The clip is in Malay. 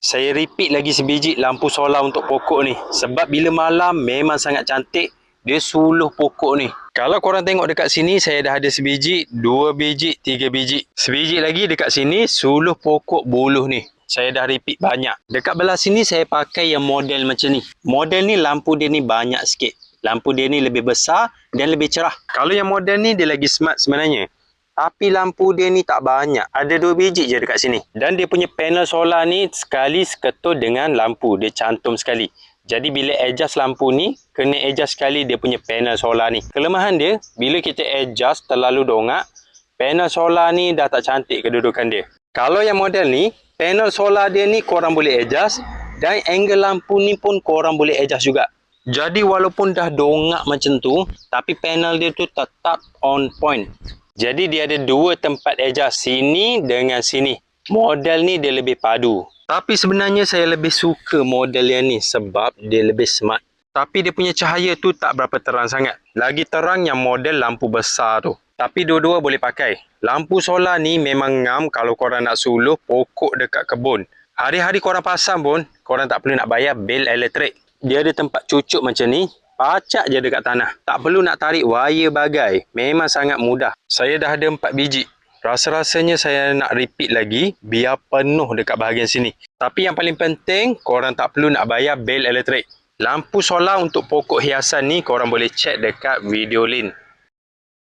Saya repeat lagi sebiji lampu solar untuk pokok ni. Sebab bila malam memang sangat cantik. Dia suluh pokok ni. Kalau korang tengok dekat sini, saya dah ada sebiji, dua biji, tiga biji. Sebiji lagi dekat sini, suluh pokok buluh ni. Saya dah repeat banyak. Dekat belah sini, saya pakai yang model macam ni. Model ni, lampu dia ni banyak sikit. Lampu dia ni lebih besar dan lebih cerah. Kalau yang model ni, dia lagi smart sebenarnya. Tapi lampu dia ni tak banyak. Ada dua biji je dekat sini. Dan dia punya panel solar ni sekali seketul dengan lampu. Dia cantum sekali. Jadi bila adjust lampu ni, kena adjust sekali dia punya panel solar ni. Kelemahan dia, bila kita adjust terlalu dongak, panel solar ni dah tak cantik kedudukan dia. Kalau yang model ni, panel solar dia ni korang boleh adjust dan angle lampu ni pun korang boleh adjust juga. Jadi walaupun dah dongak macam tu, tapi panel dia tu tetap on point. Jadi dia ada dua tempat adjust, sini dengan sini. Model ni dia lebih padu. Tapi sebenarnya saya lebih suka model yang ni sebab dia lebih smart. Tapi dia punya cahaya tu tak berapa terang sangat. Lagi terang yang model lampu besar tu. Tapi dua-dua boleh pakai. Lampu solar ni memang ngam kalau korang nak suluh pokok dekat kebun. Hari-hari korang pasang pun, korang tak perlu nak bayar bil elektrik. Dia ada tempat cucuk macam ni, pacak je dekat tanah. Tak perlu nak tarik wire bagai. Memang sangat mudah. Saya dah ada empat biji. Rasa-rasanya saya nak repeat lagi biar penuh dekat bahagian sini. Tapi yang paling penting, korang tak perlu nak bayar bil elektrik. Lampu solar untuk pokok hiasan ni korang boleh check dekat video link.